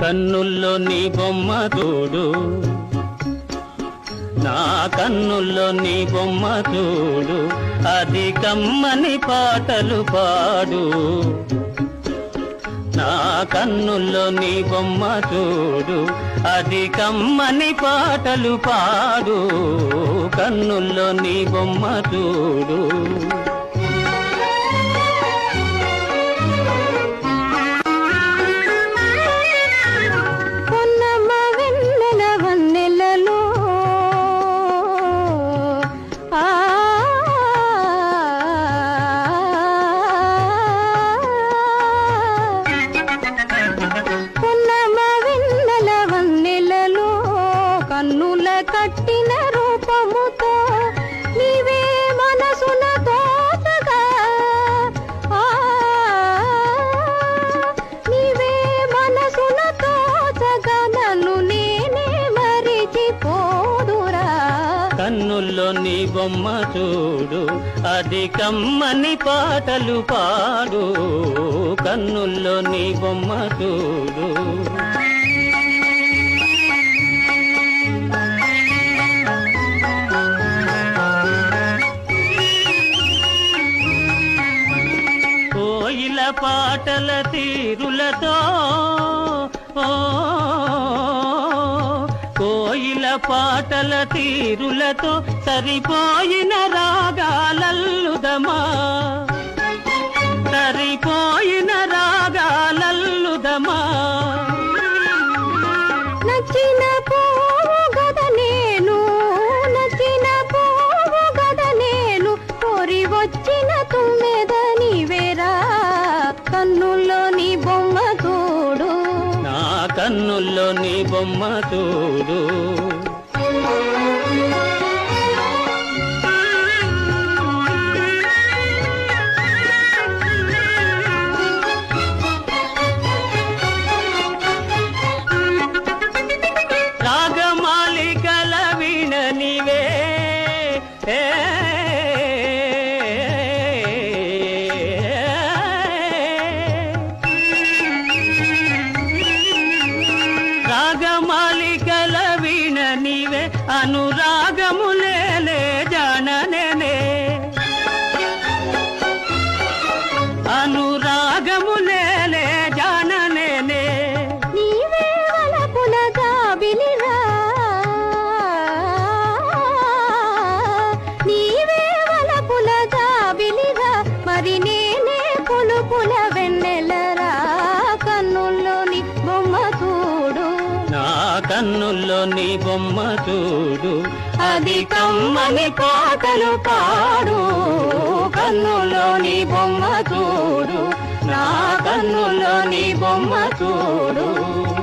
కన్నుల్లో నీ బొమ్మ చూడు. నా కన్నుల్లో నీ బొమ్మ చూడు. అది కమ్మని పాటలు పాడు. నా కన్నుల్లో నీ బొమ్మ చూడు. అది కమ్మని పాటలు పాడు. కన్నుల్లో నీ బొమ్మ చూడు. కట్టిన రూపముతో నీవే మనసున తోచగా నీవే మనసున తోచగా నన్ను నేనే మరిచిపోదురా. కన్నుల్లో నీ బొమ్మ చూడు అది కమ్మని పాటలు పాడు. కన్నుల్లో నీ బొమ్మ చూడు. కోయిల పాటల తీరులతో ఓ కోయిల పాటల తీరులతో సరిపోయిన రాగా కన్నుల్లో నీ బొమ్మ చూడు నా కన్నుల్లో నీ బొమ్మ చూడు రాగమాలికల వీణ నీవే ఏ. నీ బొమ్మ చూడు. అది కమ్మని పాటలు పాడు. కన్నులో నీ బొమ్మ చూడు. నా కన్నులో నీ బొమ్మ చూడు.